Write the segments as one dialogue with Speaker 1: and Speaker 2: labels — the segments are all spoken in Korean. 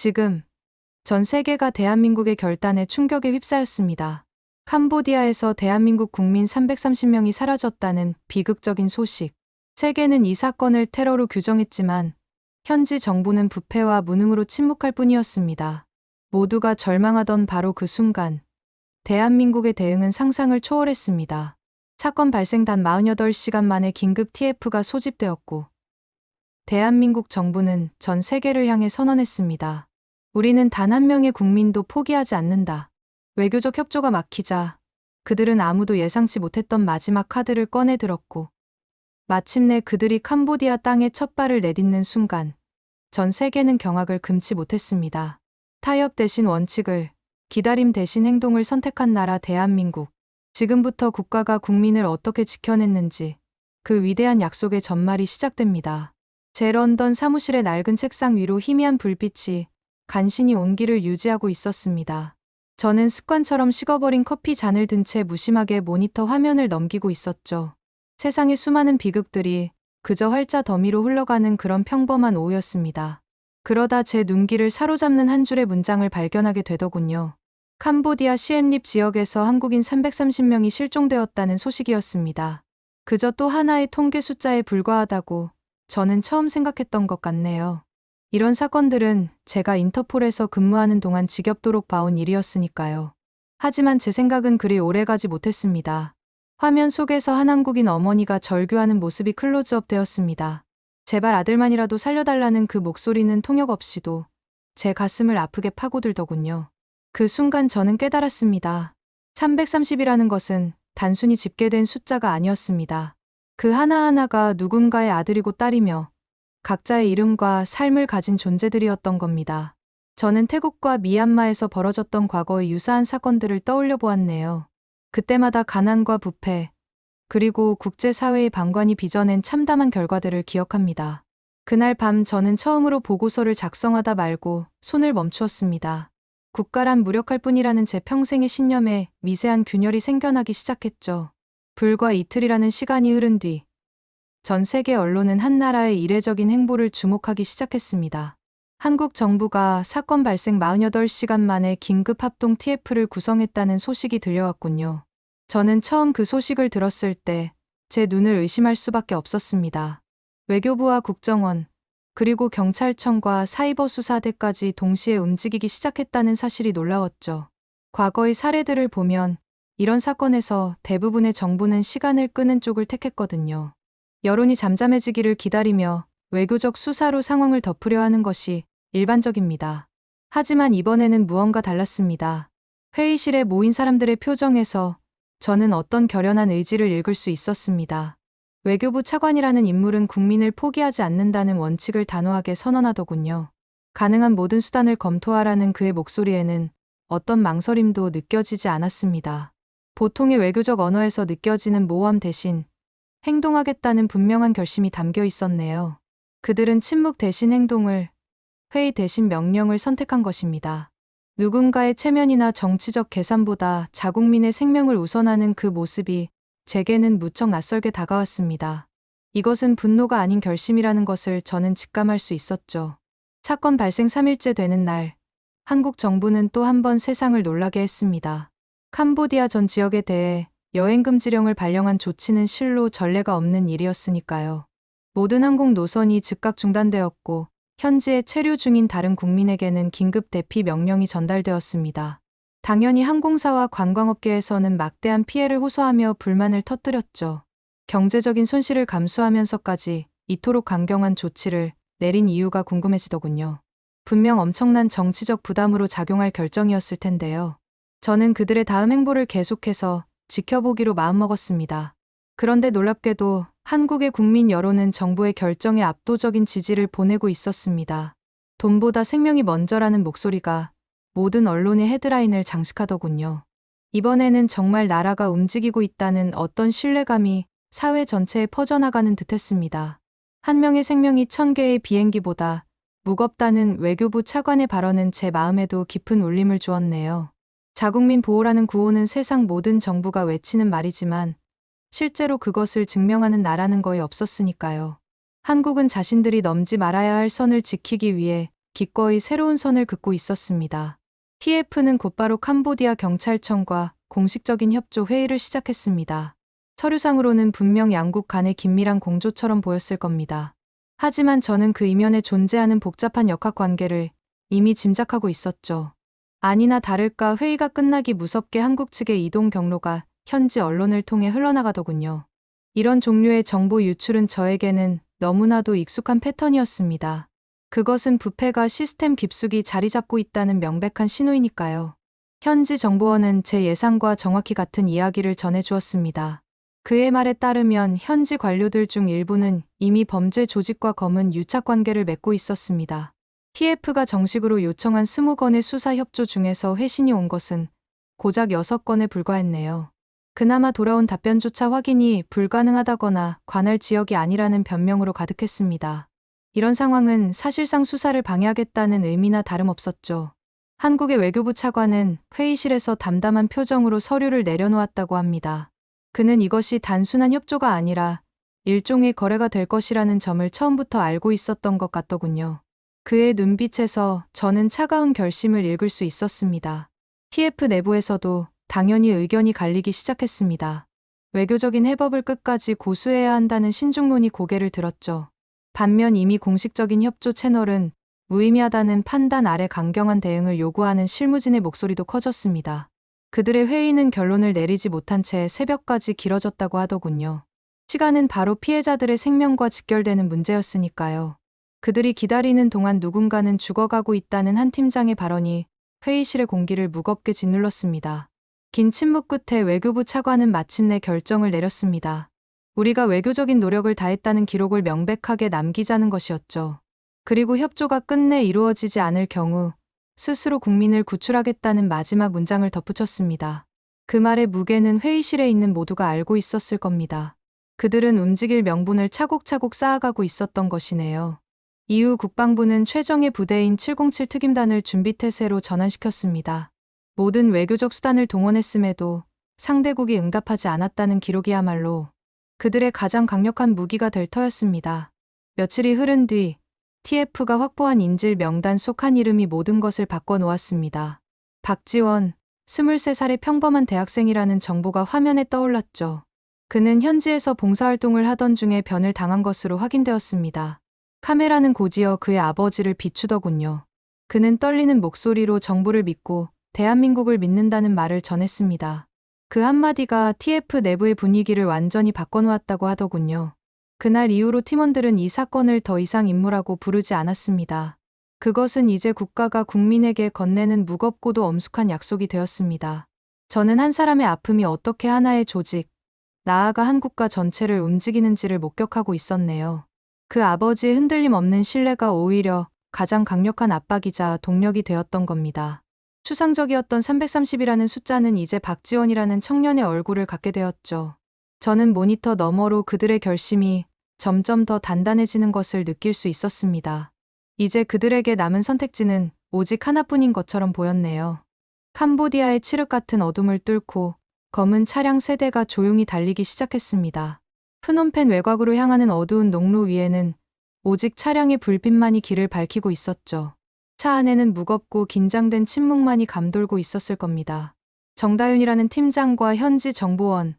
Speaker 1: 지금 전 세계가 대한민국의 결단에 충격에 휩싸였습니다. 캄보디아에서 대한민국 국민 330명이 사라졌다는 비극적인 소식. 세계는 이 사건을 테러로 규정했지만 현지 정부는 부패와 무능으로 침묵할 뿐이었습니다. 모두가 절망하던 바로 그 순간 대한민국의 대응은 상상을 초월했습니다. 사건 발생 단 48시간 만에 긴급 TF가 소집되었고 대한민국 정부는 전 세계를 향해 선언했습니다. 우리는 단 한 명의 국민도 포기하지 않는다. 외교적 협조가 막히자 그들은 아무도 예상치 못했던 마지막 카드를 꺼내 들었고 마침내 그들이 캄보디아 땅에 첫 발을 내딛는 순간 전 세계는 경악을 금치 못했습니다. 타협 대신 원칙을, 기다림 대신 행동을 선택한 나라 대한민국. 지금부터 국가가 국민을 어떻게 지켜냈는지 그 위대한 약속의 전말이 시작됩니다. 제 런던 사무실의 낡은 책상 위로 희미한 불빛이 간신히 온기를 유지하고 있었습니다. 저는 습관처럼 식어버린 커피 잔을 든 채 무심하게 모니터 화면을 넘기고 있었죠. 세상의 수많은 비극들이 그저 활자 더미로 흘러가는 그런 평범한 오후였습니다. 그러다 제 눈길을 사로잡는 한 줄의 문장을 발견하게 되더군요. 캄보디아 시엠립 지역에서 한국인 330명이 실종되었다는 소식이었습니다. 그저 또 하나의 통계 숫자에 불과하다고 저는 처음 생각했던 것 같네요. 이런 사건들은 제가 인터폴에서 근무하는 동안 지겹도록 봐온 일이었으니까요. 하지만 제 생각은 그리 오래가지 못했습니다. 화면 속에서 한 한국인 어머니가 절규하는 모습이 클로즈업 되었습니다. 제발 아들만이라도 살려달라는 그 목소리는 통역 없이도 제 가슴을 아프게 파고들더군요. 그 순간 저는 깨달았습니다. 330이라는 것은 단순히 집계된 숫자가 아니었습니다. 그 하나하나가 누군가의 아들이고 딸이며 각자의 이름과 삶을 가진 존재들이었던 겁니다. 저는 태국과 미얀마에서 벌어졌던 과거의 유사한 사건들을 떠올려 보았네요. 그때마다 가난과 부패, 그리고 국제사회의 방관이 빚어낸 참담한 결과들을 기억합니다. 그날 밤 저는 처음으로 보고서를 작성하다 말고 손을 멈추었습니다. 국가란 무력할 뿐이라는 제 평생의 신념에 미세한 균열이 생겨나기 시작했죠. 불과 이틀이라는 시간이 흐른 뒤, 전 세계 언론은 한 나라의 이례적인 행보를 주목하기 시작했습니다. 한국 정부가 사건 발생 48시간 만에 긴급 합동 TF를 구성했다는 소식이 들려왔군요. 저는 처음 그 소식을 들었을 때 제 눈을 의심할 수밖에 없었습니다. 외교부와 국정원, 그리고 경찰청과 사이버 수사대까지 동시에 움직이기 시작했다는 사실이 놀라웠죠. 과거의 사례들을 보면 이런 사건에서 대부분의 정부는 시간을 끄는 쪽을 택했거든요. 여론이 잠잠해지기를 기다리며 외교적 수사로 상황을 덮으려 하는 것이 일반적입니다. 하지만 이번에는 무언가 달랐습니다. 회의실에 모인 사람들의 표정에서 저는 어떤 결연한 의지를 읽을 수 있었습니다. 외교부 차관이라는 인물은 국민을 포기하지 않는다는 원칙을 단호하게 선언하더군요. 가능한 모든 수단을 검토하라는 그의 목소리에는 어떤 망설임도 느껴지지 않았습니다. 보통의 외교적 언어에서 느껴지는 모함 대신 행동하겠다는 분명한 결심이 담겨 있었네요. 그들은 침묵 대신 행동을, 회의 대신 명령을 선택한 것입니다. 누군가의 체면이나 정치적 계산보다 자국민의 생명을 우선하는 그 모습이 제게는 무척 낯설게 다가왔습니다. 이것은 분노가 아닌 결심이라는 것을 저는 직감할 수 있었죠. 사건 발생 3일째 되는 날, 한국 정부는 또 한 번 세상을 놀라게 했습니다. 캄보디아 전 지역에 대해 여행금지령을 발령한 조치는 실로 전례가 없는 일이었으니까요. 모든 항공 노선이 즉각 중단되었고 현지에 체류 중인 다른 국민에게는 긴급 대피 명령이 전달되었습니다. 당연히 항공사와 관광업계에서는 막대한 피해를 호소하며 불만을 터뜨렸죠. 경제적인 손실을 감수하면서까지 이토록 강경한 조치를 내린 이유가 궁금해지더군요. 분명 엄청난 정치적 부담으로 작용할 결정이었을 텐데요. 저는 그들의 다음 행보를 계속해서 지켜보기로 마음먹었습니다. 그런데 놀랍게도 한국의 국민 여론은 정부의 결정에 압도적인 지지를 보내고 있었습니다. 돈보다 생명이 먼저라는 목소리가 모든 언론의 헤드라인을 장식하더군요. 이번에는 정말 나라가 움직이고 있다는 어떤 신뢰감이 사회 전체에 퍼져나가는 듯 했습니다. 한 명의 생명이 천 개의 비행기보다 무겁다는 외교부 차관의 발언은 제 마음에도 깊은 울림을 주었네요. 자국민 보호라는 구호는 세상 모든 정부가 외치는 말이지만 실제로 그것을 증명하는 나라는 거의 없었으니까요. 한국은 자신들이 넘지 말아야 할 선을 지키기 위해 기꺼이 새로운 선을 긋고 있었습니다. TF는 곧바로 캄보디아 경찰청과 공식적인 협조 회의를 시작했습니다. 서류상으로는 분명 양국 간의 긴밀한 공조처럼 보였을 겁니다. 하지만 저는 그 이면에 존재하는 복잡한 역학 관계를 이미 짐작하고 있었죠. 아니나 다를까 회의가 끝나기 무섭게 한국 측의 이동 경로가 현지 언론을 통해 흘러나가더군요. 이런 종류의 정보 유출은 저에게는 너무나도 익숙한 패턴이었습니다. 그것은 부패가 시스템 깊숙이 자리 잡고 있다는 명백한 신호이니까요. 현지 정보원은 제 예상과 정확히 같은 이야기를 전해주었습니다. 그의 말에 따르면 현지 관료들 중 일부는 이미 범죄 조직과 검은 유착 관계를 맺고 있었습니다. TF가 정식으로 요청한 20건의 수사 협조 중에서 회신이 온 것은 고작 6건에 불과했네요. 그나마 돌아온 답변조차 확인이 불가능하다거나 관할 지역이 아니라는 변명으로 가득했습니다. 이런 상황은 사실상 수사를 방해하겠다는 의미나 다름없었죠. 한국의 외교부 차관은 회의실에서 담담한 표정으로 서류를 내려놓았다고 합니다. 그는 이것이 단순한 협조가 아니라 일종의 거래가 될 것이라는 점을 처음부터 알고 있었던 것 같더군요. 그의 눈빛에서 저는 차가운 결심을 읽을 수 있었습니다. TF 내부에서도 당연히 의견이 갈리기 시작했습니다. 외교적인 해법을 끝까지 고수해야 한다는 신중론이 고개를 들었죠. 반면 이미 공식적인 협조 채널은 무의미하다는 판단 아래 강경한 대응을 요구하는 실무진의 목소리도 커졌습니다. 그들의 회의는 결론을 내리지 못한 채 새벽까지 길어졌다고 하더군요. 시간은 바로 피해자들의 생명과 직결되는 문제였으니까요. 그들이 기다리는 동안 누군가는 죽어가고 있다는 한 팀장의 발언이 회의실의 공기를 무겁게 짓눌렀습니다. 긴 침묵 끝에 외교부 차관은 마침내 결정을 내렸습니다. 우리가 외교적인 노력을 다했다는 기록을 명백하게 남기자는 것이었죠. 그리고 협조가 끝내 이루어지지 않을 경우 스스로 국민을 구출하겠다는 마지막 문장을 덧붙였습니다. 그 말의 무게는 회의실에 있는 모두가 알고 있었을 겁니다. 그들은 움직일 명분을 차곡차곡 쌓아가고 있었던 것이네요. 이후 국방부는 최정예 부대인 707 특임단을 준비태세로 전환시켰습니다. 모든 외교적 수단을 동원했음에도 상대국이 응답하지 않았다는 기록이야말로 그들의 가장 강력한 무기가 될 터였습니다. 며칠이 흐른 뒤 TF가 확보한 인질 명단 속 한 이름이 모든 것을 바꿔놓았습니다. 박지원, 23살의 평범한 대학생이라는 정보가 화면에 떠올랐죠. 그는 현지에서 봉사활동을 하던 중에 변을 당한 것으로 확인되었습니다. 카메라는 고지어 그의 아버지를 비추더군요. 그는 떨리는 목소리로 정부를 믿고 대한민국을 믿는다는 말을 전했습니다. 그 한마디가 TF 내부의 분위기를 완전히 바꿔놓았다고 하더군요. 그날 이후로 팀원들은 이 사건을 더 이상 임무라고 부르지 않았습니다. 그것은 이제 국가가 국민에게 건네는 무겁고도 엄숙한 약속이 되었습니다. 저는 한 사람의 아픔이 어떻게 하나의 조직, 나아가 한국가 전체를 움직이는지를 목격하고 있었네요. 그 아버지의 흔들림 없는 신뢰가 오히려 가장 강력한 압박이자 동력이 되었던 겁니다. 추상적이었던 330이라는 숫자는 이제 박지원이라는 청년의 얼굴을 갖게 되었죠. 저는 모니터 너머로 그들의 결심이 점점 더 단단해지는 것을 느낄 수 있었습니다. 이제 그들에게 남은 선택지는 오직 하나뿐인 것처럼 보였네요. 캄보디아의 칠흑 같은 어둠을 뚫고 검은 차량 세대가 조용히 달리기 시작했습니다. 프놈펜 외곽으로 향하는 어두운 농로 위에는 오직 차량의 불빛만이 길을 밝히고 있었죠. 차 안에는 무겁고 긴장된 침묵만이 감돌고 있었을 겁니다. 정다윤이라는 팀장과 현지 정보원,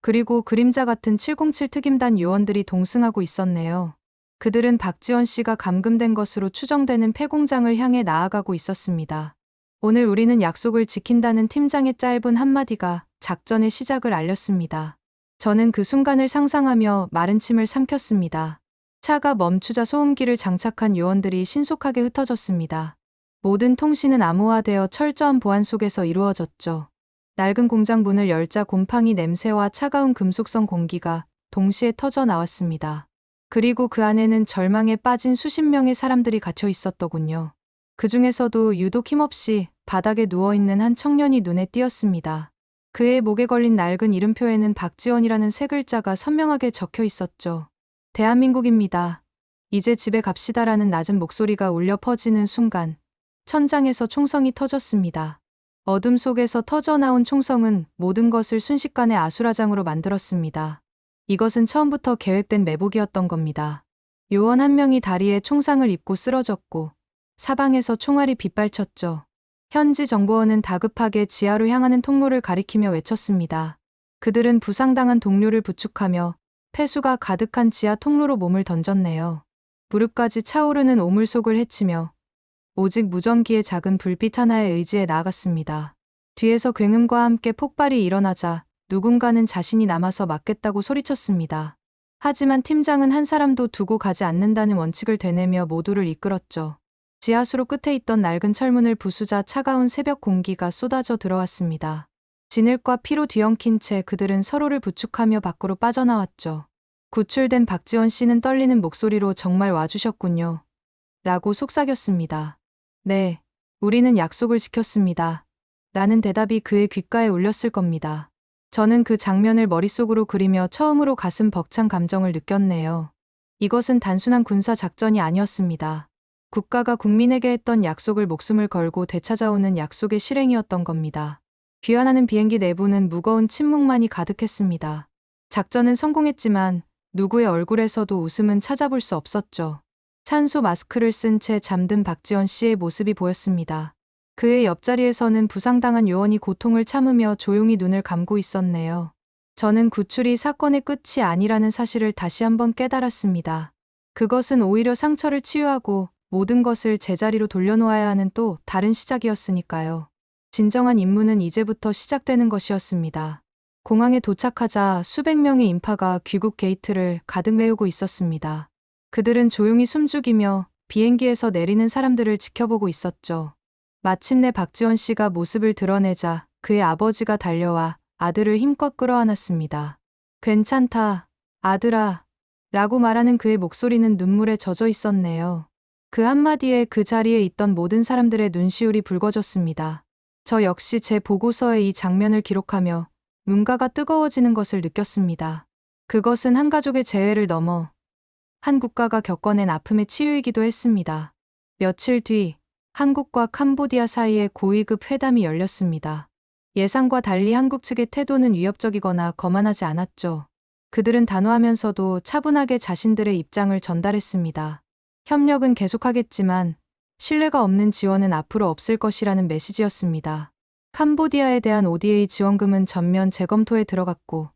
Speaker 1: 그리고 그림자 같은 707 특임단 요원들이 동승하고 있었네요. 그들은 박지원 씨가 감금된 것으로 추정되는 폐공장을 향해 나아가고 있었습니다. 오늘 우리는 약속을 지킨다는 팀장의 짧은 한마디가 작전의 시작을 알렸습니다. 저는 그 순간을 상상하며 마른 침을 삼켰습니다. 차가 멈추자 소음기를 장착한 요원들이 신속하게 흩어졌습니다. 모든 통신은 암호화되어 철저한 보안 속에서 이루어졌죠. 낡은 공장 문을 열자 곰팡이 냄새와 차가운 금속성 공기가 동시에 터져 나왔습니다. 그리고 그 안에는 절망에 빠진 수십 명의 사람들이 갇혀 있었더군요. 그 중에서도 유독 힘없이 바닥에 누워있는 한 청년이 눈에 띄었습니다. 그의 목에 걸린 낡은 이름표에는 박지원이라는 세 글자가 선명하게 적혀 있었죠. 대한민국입니다. 이제 집에 갑시다라는 낮은 목소리가 울려 퍼지는 순간 천장에서 총성이 터졌습니다. 어둠 속에서 터져나온 총성은 모든 것을 순식간에 아수라장으로 만들었습니다. 이것은 처음부터 계획된 매복이었던 겁니다. 요원 한 명이 다리에 총상을 입고 쓰러졌고 사방에서 총알이 빗발쳤죠. 현지 정보원은 다급하게 지하로 향하는 통로를 가리키며 외쳤습니다. 그들은 부상당한 동료를 부축하며 폐수가 가득한 지하 통로로 몸을 던졌네요. 무릎까지 차오르는 오물 속을 헤치며 오직 무전기의 작은 불빛 하나에 의지해 나아갔습니다. 뒤에서 굉음과 함께 폭발이 일어나자 누군가는 자신이 남아서 막겠다고 소리쳤습니다. 하지만 팀장은 한 사람도 두고 가지 않는다는 원칙을 되뇌며 모두를 이끌었죠. 지하수로 끝에 있던 낡은 철문을 부수자 차가운 새벽 공기가 쏟아져 들어왔습니다. 진흙과 피로 뒤엉킨 채 그들은 서로를 부축하며 밖으로 빠져나왔죠. 구출된 박지원 씨는 떨리는 목소리로 정말 와주셨군요. 라고 속삭였습니다. 네, 우리는 약속을 지켰습니다. 나는 대답이 그의 귓가에 울렸을 겁니다. 저는 그 장면을 머릿속으로 그리며 처음으로 가슴 벅찬 감정을 느꼈네요. 이것은 단순한 군사 작전이 아니었습니다. 국가가 국민에게 했던 약속을 목숨을 걸고 되찾아오는 약속의 실행이었던 겁니다. 귀환하는 비행기 내부는 무거운 침묵만이 가득했습니다. 작전은 성공했지만 누구의 얼굴에서도 웃음은 찾아볼 수 없었죠. 산소 마스크를 쓴 채 잠든 박지원 씨의 모습이 보였습니다. 그의 옆자리에서는 부상당한 요원이 고통을 참으며 조용히 눈을 감고 있었네요. 저는 구출이 사건의 끝이 아니라는 사실을 다시 한번 깨달았습니다. 그것은 오히려 상처를 치유하고 모든 것을 제자리로 돌려놓아야 하는 또 다른 시작이었으니까요. 진정한 임무는 이제부터 시작되는 것이었습니다. 공항에 도착하자 수백 명의 인파가 귀국 게이트를 가득 메우고 있었습니다. 그들은 조용히 숨죽이며 비행기에서 내리는 사람들을 지켜보고 있었죠. 마침내 박지원 씨가 모습을 드러내자 그의 아버지가 달려와 아들을 힘껏 끌어안았습니다. 괜찮다, 아들아. 라고 말하는 그의 목소리는 눈물에 젖어 있었네요. 그 한마디에 그 자리에 있던 모든 사람들의 눈시울이 붉어졌습니다. 저 역시 제 보고서에 이 장면을 기록하며 눈가가 뜨거워지는 것을 느꼈습니다. 그것은 한 가족의 재회를 넘어 한 국가가 겪어낸 아픔의 치유이기도 했습니다. 며칠 뒤 한국과 캄보디아 사이에 고위급 회담이 열렸습니다. 예상과 달리 한국 측의 태도는 위협적이거나 거만하지 않았죠. 그들은 단호하면서도 차분하게 자신들의 입장을 전달했습니다. 협력은 계속하겠지만 신뢰가 없는 지원은 앞으로 없을 것이라는 메시지였습니다. 캄보디아에 대한 ODA 지원금은 전면 재검토에 들어갔고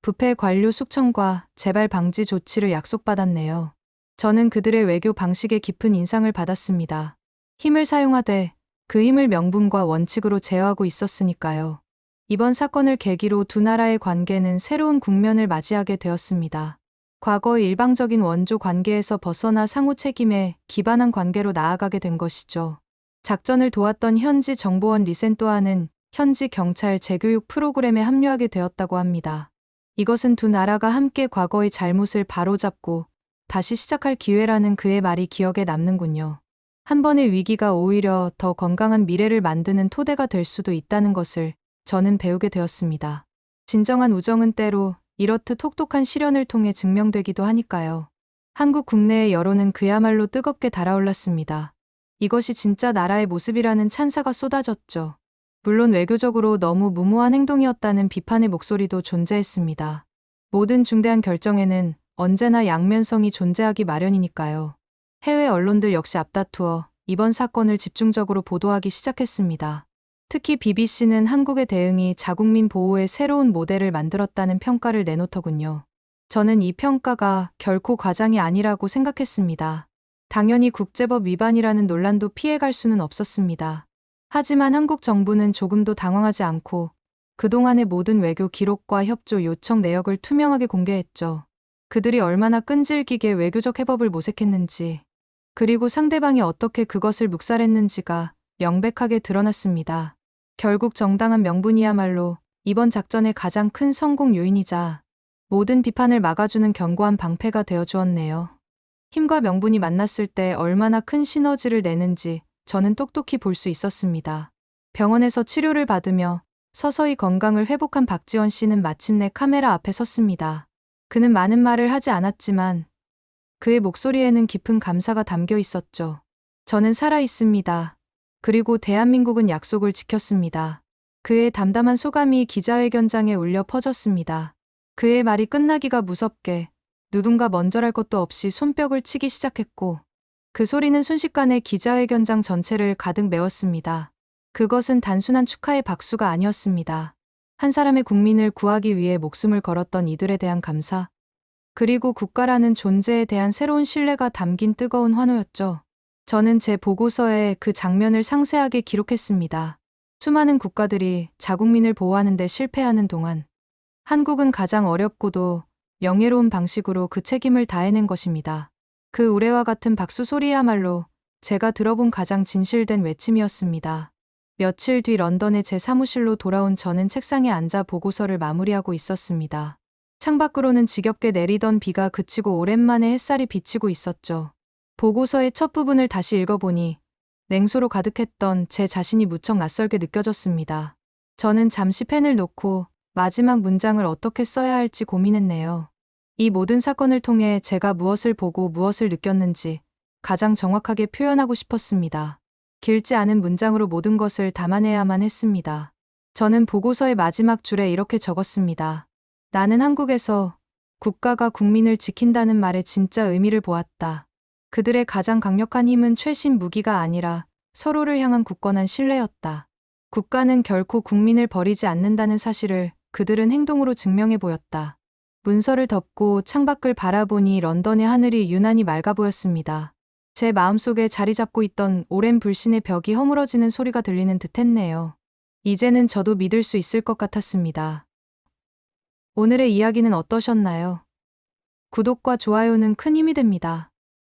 Speaker 1: 부패 관료 숙청과 재발 방지 조치를 약속받았네요. 저는 그들의 외교 방식에 깊은 인상을 받았습니다. 힘을 사용하되 그 힘을 명분과 원칙으로 제어하고 있었으니까요. 이번 사건을 계기로 두 나라의 관계는 새로운 국면을 맞이하게 되었습니다. 과거의 일방적인 원조 관계에서 벗어나 상호 책임에 기반한 관계로 나아가게 된 것이죠. 작전을 도왔던 현지 정보원 리센토아는 현지 경찰 재교육 프로그램에 합류하게 되었다고 합니다. 이것은 두 나라가 함께 과거의 잘못을 바로잡고 다시 시작할 기회라는 그의 말이 기억에 남는군요. 한 번의 위기가 오히려 더 건강한 미래를 만드는 토대가 될 수도 있다는 것을 저는 배우게 되었습니다. 진정한 우정은 때로 이렇듯 혹독한 시련을 통해 증명되기도 하니까요. 한국 국내의 여론은 그야말로 뜨겁게 달아올랐습니다. 이것이 진짜 나라의 모습이라는 찬사가 쏟아졌죠. 물론 외교적으로 너무 무모한 행동이었다는 비판의 목소리도 존재했습니다. 모든 중대한 결정에는 언제나 양면성이 존재하기 마련이니까요. 해외 언론들 역시 앞다투어 이번 사건을 집중적으로 보도하기 시작했습니다. 특히 BBC는 한국의 대응이 자국민 보호의 새로운 모델을 만들었다는 평가를 내놓더군요. 저는 이 평가가 결코 과장이 아니라고 생각했습니다. 당연히 국제법 위반이라는 논란도 피해갈 수는 없었습니다. 하지만 한국 정부는 조금도 당황하지 않고 그동안의 모든 외교 기록과 협조 요청 내역을 투명하게 공개했죠. 그들이 얼마나 끈질기게 외교적 해법을 모색했는지, 그리고 상대방이 어떻게 그것을 묵살했는지가 명백하게 드러났습니다. 결국 정당한 명분이야말로 이번 작전의 가장 큰 성공 요인이자 모든 비판을 막아주는 견고한 방패가 되어 주었네요. 힘과 명분이 만났을 때 얼마나 큰 시너지를 내는지 저는 똑똑히 볼 수 있었습니다. 병원에서 치료를 받으며 서서히 건강을 회복한 박지원 씨는 마침내 카메라 앞에 섰습니다. 그는 많은 말을 하지 않았지만 그의 목소리에는 깊은 감사가 담겨 있었죠. 저는 살아 있습니다. 그리고 대한민국은 약속을 지켰습니다. 그의 담담한 소감이 기자회견장에 울려 퍼졌습니다. 그의 말이 끝나기가 무섭게 누군가 먼저랄 것도 없이 손뼉을 치기 시작했고 그 소리는 순식간에 기자회견장 전체를 가득 메웠습니다. 그것은 단순한 축하의 박수가 아니었습니다. 한 사람의 국민을 구하기 위해 목숨을 걸었던 이들에 대한 감사, 그리고 국가라는 존재에 대한 새로운 신뢰가 담긴 뜨거운 환호였죠. 저는 제 보고서에 그 장면을 상세하게 기록했습니다. 수많은 국가들이 자국민을 보호하는 데 실패하는 동안 한국은 가장 어렵고도 명예로운 방식으로 그 책임을 다해낸 것입니다. 그 우레와 같은 박수 소리야말로 제가 들어본 가장 진실된 외침이었습니다. 며칠 뒤 런던의 제 사무실로 돌아온 저는 책상에 앉아 보고서를 마무리하고 있었습니다. 창밖으로는 지겹게 내리던 비가 그치고 오랜만에 햇살이 비치고 있었죠. 보고서의 첫 부분을 다시 읽어보니 냉소로 가득했던 제 자신이 무척 낯설게 느껴졌습니다. 저는 잠시 펜을 놓고 마지막 문장을 어떻게 써야 할지 고민했네요. 이 모든 사건을 통해 제가 무엇을 보고 무엇을 느꼈는지 가장 정확하게 표현하고 싶었습니다. 길지 않은 문장으로 모든 것을 담아내야만 했습니다. 저는 보고서의 마지막 줄에 이렇게 적었습니다. 나는 한국에서 국가가 국민을 지킨다는 말에 진짜 의미를 보았다. 그들의 가장 강력한 힘은 최신 무기가 아니라 서로를 향한 굳건한 신뢰였다. 국가는 결코 국민을 버리지 않는다는 사실을 그들은 행동으로 증명해 보였다. 문서를 덮고 창밖을 바라보니 런던의 하늘이 유난히 맑아 보였습니다. 제 마음속에 자리 잡고 있던 오랜 불신의 벽이 허물어지는 소리가 들리는 듯 했네요. 이제는 저도 믿을 수 있을 것 같았습니다. 오늘의 이야기는 어떠셨나요? 구독과 좋아요는 큰 힘이 됩니다.